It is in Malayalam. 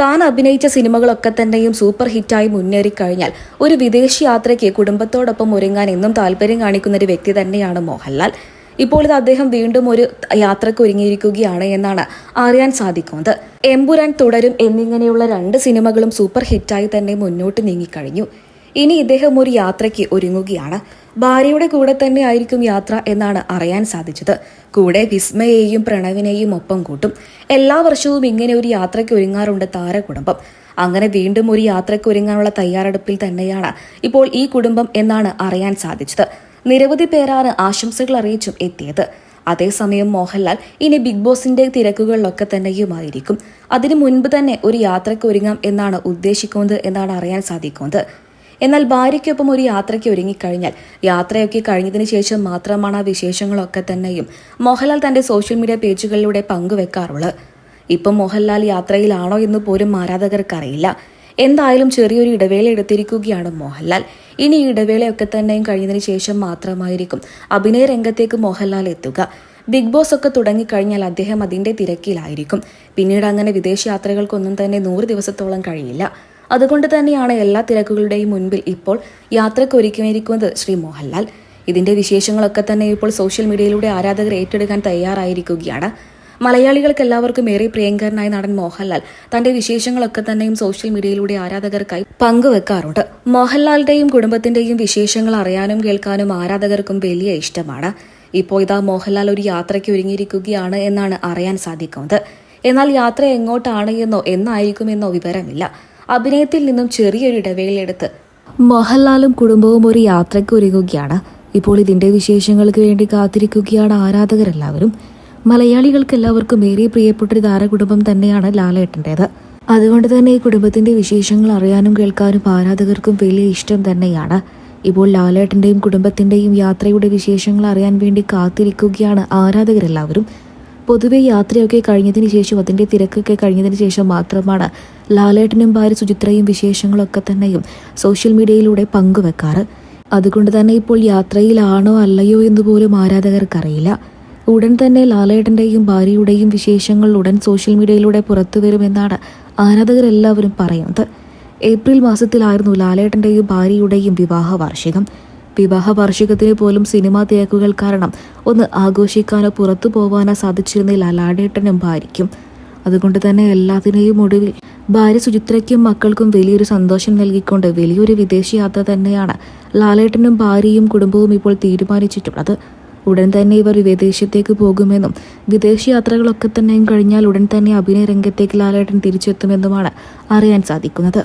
താൻ അഭിനയിച്ച സിനിമകളൊക്കെ തന്നെയും സൂപ്പർ ഹിറ്റായി മുന്നേറിക്കഴിഞ്ഞാൽ ഒരു വിദേശ യാത്രയ്ക്ക് കുടുംബത്തോടൊപ്പം ഒരുങ്ങാൻ എന്നും താല്പര്യം കാണിക്കുന്ന ഒരു വ്യക്തി തന്നെയാണ് മോഹൻലാൽ. ഇപ്പോൾ ഇത് അദ്ദേഹം വീണ്ടും ഒരു യാത്രയ്ക്ക് ഒരുങ്ങിയിരിക്കുകയാണ് എന്നാണ് അറിയാൻ സാധിക്കുന്നത്. എമ്പുരാൻ തുടരും എന്നിങ്ങനെയുള്ള രണ്ട് സിനിമകളും സൂപ്പർ ഹിറ്റായി തന്നെ മുന്നോട്ട് നീങ്ങിക്കഴിഞ്ഞു. ഇനി ഇദ്ദേഹം ഒരു യാത്രയ്ക്ക് ഒരുങ്ങുകയാണ്. ഭാര്യയുടെ കൂടെ തന്നെ ആയിരിക്കും യാത്ര എന്നാണ് അറിയാൻ സാധിച്ചത്. കൂടെ വിസ്മയെയും പ്രണവിനെയും ഒപ്പം കൂട്ടും. എല്ലാ വർഷവും ഇങ്ങനെ ഒരു യാത്രയ്ക്ക് ഒരുങ്ങാറുണ്ട് താരകുടുംബം. അങ്ങനെ വീണ്ടും ഒരു യാത്രയ്ക്ക് ഒരുങ്ങാനുള്ള തയ്യാറെടുപ്പിൽ തന്നെയാണ് ഇപ്പോൾ ഈ കുടുംബം എന്നാണ് അറിയാൻ സാധിച്ചത്. നിരവധി പേരാണ് ആശംസകൾ അറിയിച്ചും എത്തിയത്. അതേസമയം മോഹൻലാൽ ഇനി ബിഗ് ബോസിന്റെ തിരക്കുകളിലൊക്കെ തന്നെയുമായിരിക്കും. അതിനു മുൻപ് തന്നെ ഒരു യാത്രയ്ക്ക് ഒരുങ്ങാം എന്നാണ് ഉദ്ദേശിക്കുന്നത് എന്നാണ് അറിയാൻ സാധിക്കുന്നത്. എന്നാൽ ഭാര്യയ്ക്കൊപ്പം ഒരു യാത്രയ്ക്ക് ഒരുങ്ങിക്കഴിഞ്ഞാൽ യാത്രയൊക്കെ കഴിഞ്ഞതിന് ശേഷം മാത്രമാണ് ആ വിശേഷങ്ങളൊക്കെ തന്നെയും മോഹൻലാൽ തന്റെ സോഷ്യൽ മീഡിയ പേജുകളിലൂടെ പങ്കുവെക്കാറുള്ളത്. ഇപ്പം മോഹൻലാൽ യാത്രയിലാണോ എന്ന് പോലും ആരാധകർക്കറിയില്ല. എന്തായാലും ചെറിയൊരു ഇടവേള എടുത്തിരിക്കുകയാണ് മോഹൻലാൽ. ഇനി ഇടവേളയൊക്കെ തന്നെയും കഴിഞ്ഞതിന് ശേഷം മാത്രമായിരിക്കും അഭിനയ രംഗത്തേക്ക് മോഹൻലാൽ എത്തുക. ബിഗ് ബോസ് ഒക്കെ തുടങ്ങിക്കഴിഞ്ഞാൽ അദ്ദേഹം അതിന്റെ തിരക്കിലായിരിക്കും. പിന്നീട് അങ്ങനെ വിദേശയാത്രകൾക്കൊന്നും തന്നെ നൂറ് ദിവസത്തോളം കഴിയില്ല. അതുകൊണ്ട് തന്നെയാണ് എല്ലാ തിരക്കുകളുടെയും മുൻപിൽ ഇപ്പോൾ യാത്രയ്ക്ക് ഒരുക്കിയിരിക്കുന്നത് ശ്രീ മോഹൻലാൽ. ഇതിന്റെ വിശേഷങ്ങളൊക്കെ തന്നെ ഇപ്പോൾ സോഷ്യൽ മീഡിയയിലൂടെ ആരാധകർ ഏറ്റെടുക്കാൻ തയ്യാറായിരിക്കുകയാണ്. മലയാളികൾക്ക് എല്ലാവർക്കും ഏറെ പ്രിയങ്കരനായ നടൻ മോഹൻലാൽ തന്റെ വിശേഷങ്ങളൊക്കെ തന്നെയും സോഷ്യൽ മീഡിയയിലൂടെ ആരാധകർക്കായി പങ്കുവെക്കാറുണ്ട്. മോഹൻലാലിന്റെയും കുടുംബത്തിന്റെയും വിശേഷങ്ങൾ അറിയാനും കേൾക്കാനും ആരാധകർക്കും വലിയ ഇഷ്ടമാണ്. ഇപ്പോൾ ഇതാ മോഹൻലാൽ ഒരു യാത്രയ്ക്ക് ഒരുങ്ങിയിരിക്കുകയാണ് എന്നാണ് അറിയാൻ സാധിക്കുന്നത്. എന്നാൽ യാത്ര എങ്ങോട്ടാണ് എന്നോ എന്നായിരിക്കുമെന്നോ വിവരമില്ല. അഭിനയത്തിൽ നിന്നും ചെറിയൊരു ഇടവേളയെടുത്ത് മോഹൻലാലും കുടുംബവും ഒരു യാത്രയ്ക്ക് ഒരുങ്ങുകയാണ്. ഇപ്പോൾ ഇതിന്റെ വിശേഷങ്ങൾക്ക് വേണ്ടി കാത്തിരിക്കുകയാണ് ആരാധകരെല്ലാവരും. മലയാളികൾക്ക് എല്ലാവർക്കും ഏറെ പ്രിയപ്പെട്ട ഒരു താരകുടുംബം തന്നെയാണ് ലാലേട്ടന്റെത് അതുകൊണ്ട് തന്നെ ഈ കുടുംബത്തിന്റെ വിശേഷങ്ങൾ അറിയാനും കേൾക്കാനും ആരാധകർക്കും വലിയ ഇഷ്ടം തന്നെയാണ്. ഇപ്പോൾ ലാലേട്ടന്റെയും കുടുംബത്തിന്റെയും യാത്രയുടെ വിശേഷങ്ങൾ അറിയാൻ വേണ്ടി കാത്തിരിക്കുകയാണ് ആരാധകരെല്ലാവരും. പൊതുവെ യാത്രയൊക്കെ കഴിഞ്ഞതിന് ശേഷം അതിന്റെ തിരക്കൊക്കെ കഴിഞ്ഞതിന് ശേഷം മാത്രമാണ് ലാലേട്ടനും ഭാര്യ സുചിത്രയും വിശേഷങ്ങളൊക്കെ തന്നെയും സോഷ്യൽ മീഡിയയിലൂടെ പങ്കുവെക്കാറ്. അതുകൊണ്ട് തന്നെ ഇപ്പോൾ യാത്രയിലാണോ അല്ലയോ എന്ന് പോലും ആരാധകർക്കറിയില്ല. ഉടൻ തന്നെ ലാലേട്ടന്റെയും ഭാര്യയുടെയും വിശേഷങ്ങൾ ഉടൻ സോഷ്യൽ മീഡിയയിലൂടെ പുറത്തു വരുമെന്നാണ് ആരാധകരെല്ലാവരും പറയുന്നത്. ഏപ്രിൽ മാസത്തിലായിരുന്നു ലാലേട്ടന്റെയും ഭാര്യയുടെയും വിവാഹ വാർഷികം വിവാഹ വാർഷികത്തിന് പോലും സിനിമാ തിരക്കുകൾ കാരണം ഒന്ന് ആഘോഷിക്കാനോ പുറത്തു പോവാനോ സാധിച്ചിരുന്നില്ല ലാടേട്ടനും ഭാര്യയ്ക്കും. അതുകൊണ്ട് തന്നെ എല്ലാത്തിനെയും ഒടുവിൽ ഭാര്യ സുചിത്രയ്ക്കും മക്കൾക്കും വലിയൊരു സന്തോഷം നൽകിക്കൊണ്ട് വലിയൊരു വിദേശ യാത്ര തന്നെയാണ് ലാലേട്ടനും ഭാര്യയും കുടുംബവും ഇപ്പോൾ തീരുമാനിച്ചിട്ടുള്ളത് ഉടൻ തന്നെ ഇവർ വിദേശത്തേക്ക് പോകുമെന്നും വിദേശ യാത്രകളൊക്കെ തന്നെയും കഴിഞ്ഞാൽ ഉടൻ തന്നെ അഭിനയ രംഗത്തേക്ക് ലാലേട്ടൻ തിരിച്ചെത്തുമെന്നുമാണ് അറിയാൻ സാധിക്കുന്നത്.